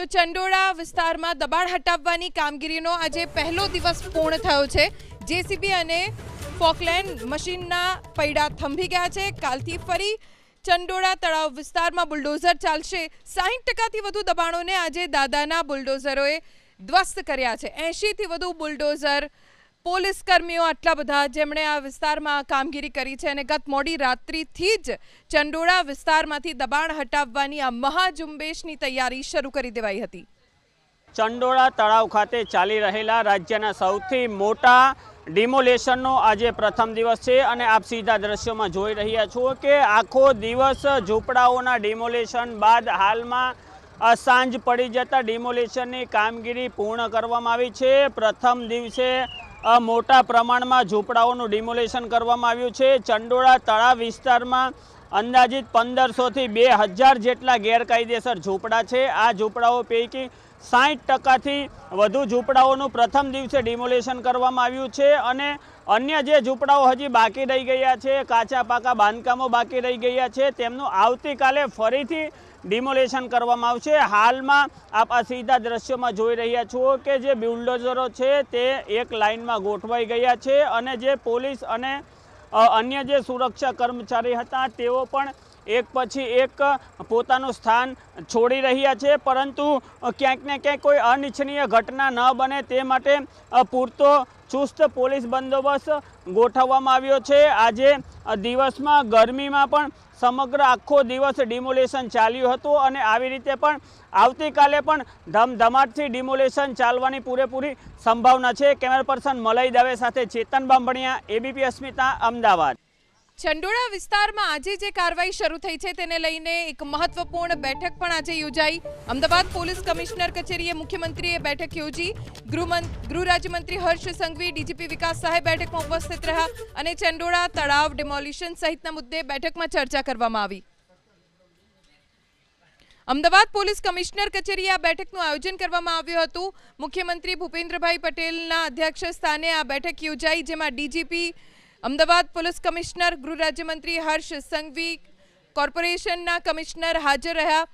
તો ચંડોળા વિસ્તારમાં દબાણ હટાવવાની કામગીરીનો આજે પહેલો દિવસ પૂર્ણ થયો છે. જેસીબી અને ફોકલેન્ડ મશીનના પૈડા થંભી ગયા છે. કાલથી ફરી ચંડોળા તળાવ વિસ્તારમાં બુલડોઝર ચાલશે. સાહીઠ ટકાથી વધુ દબાણોને આજે દાદાના બુલડોઝરોએ ધ્વસ્ત કર્યા છે. એંશીથી વધુ બુલડોઝર પોલીસ કર્મીઓ આટલા બધા જેમણે આ વિસ્તારમાં કામગીરી કરી છે અને ગત મોડી રાત્રિથી જ ચંડોળા વિસ્તારમાંથી દબાણ હટાવવાની આ મહાઝુંબેશની તૈયારી શરૂ કરી દેવાઈ હતી. ચંડોળા તળાવ ખાતે ચાલી રહેલા રાજ્યના સૌથી મોટા ડિમોલેશનનો આજે પ્રથમ દિવસ છે અને આપ સીધા દ્રશ્યોમાં જોઈ રહ્યા છો કે આખો દિવસ ઝૂંપડાઓના ડિમોલેશન બાદ હાલમાં સાંજ પડી જતાં ડિમોલેશનની કામગીરી પૂર્ણ કરવામાં આવી છે. પ્રથમ દિવસે મોટા પ્રમાણમાં ઝૂંપડાઓનું ડિમોલેશન કરવામાં આવ્યું છે. ચંડોળા તળાવ વિસ્તારમાં અંદાજિત પંદરસોથી બે હજાર જેટલા ગેરકાયદેસર ઝૂંપડા છે. આ ઝૂંપડાઓ પૈકી સાઠ ટકાથી વધુ ઝૂંપડાઓનું પ્રથમ દિવસે ડિમોલેશન કરવામાં આવ્યું છે અને અન્ય જે ઝૂંપડાઓ હજી બાકી રહી ગયા છે કાચા પાકા બાંધકામો બાકી રહી ગયા છે, તેમનું આવતીકાલે ફરીથી ડિમોલેશન કરવામાં આવશે. હાલમાં આપ સીધા દ્રશ્યોમાં જોઈ રહ્યા છો કે જે બિલ્ડોઝરો છે તે એક લાઇનમાં ગોઠવાઈ ગયા છે અને જે પોલીસ અને અન્ય જે સુરક્ષા કર્મચારી હતા તેઓ પણ એક પછી એક પોતાનું સ્થાન છોડી રહ્યા છે, પરંતુ ક્યાંક ને ક્યાંક કોઈ અનિચ્છનીય ઘટના ન બને તે માટે પૂરતો ચુસ્ત પોલીસ બંદોબસ્ત ગોઠવવામાં આવ્યો છે. આજે દિવસમાં ગરમીમાં પણ સમગ્ર આખો દિવસ ડિમોલેશન ચાલ્યું હતું અને આવી રીતે પણ આવતીકાલે પણ ધમધમાટથી ડિમોલેશન ચાલવાની પૂરેપૂરી સંભાવના છે. કેમેરા પર્સન મલય દવે સાથે ચેતન બાંભણિયા, એબીપી અસ્મિતા, અમદાવાદ. ચંડોળા વિસ્તારમાં આજે જે કાર્યવાહી શરૂ થઈ છે તેને લઈને એક મહત્વપૂર્ણ બેઠક પણ આજે યોજાઈ. અમદાવાદ પોલીસ કમિશનર કચેરીએ મુખ્યમંત્રીએ બેઠક યોજી. ગૃહ રાજ્યમંત્રી હર્ષ સંઘવી, ડીજીપી વિકાસ સહાય બેઠકમાં ઉપસ્થિત રહ્યા અને ચંડોળા તળાવ ડિમોલિશન સહિતના મુદ્દે બેઠકમાં ચર્ચા કરવામાં આવી. અમદાવાદ પોલીસ કમિશનર કચેરીએ આ બેઠકનું આયોજન કરવામાં આવ્યું હતું. મુખ્યમંત્રી ભૂપેન્દ્રભાઈ પટેલના અધ્યક્ષ સ્થાને આ બેઠક યોજાઈ, જેમાં ડીજીપી અમદાવાદ પોલીસ કમિશનર ગૃહ રાજ્યમંત્રી હર્ષ સંઘવી કોર્પોરેશનના કમિશનર હાજર રહ્યા.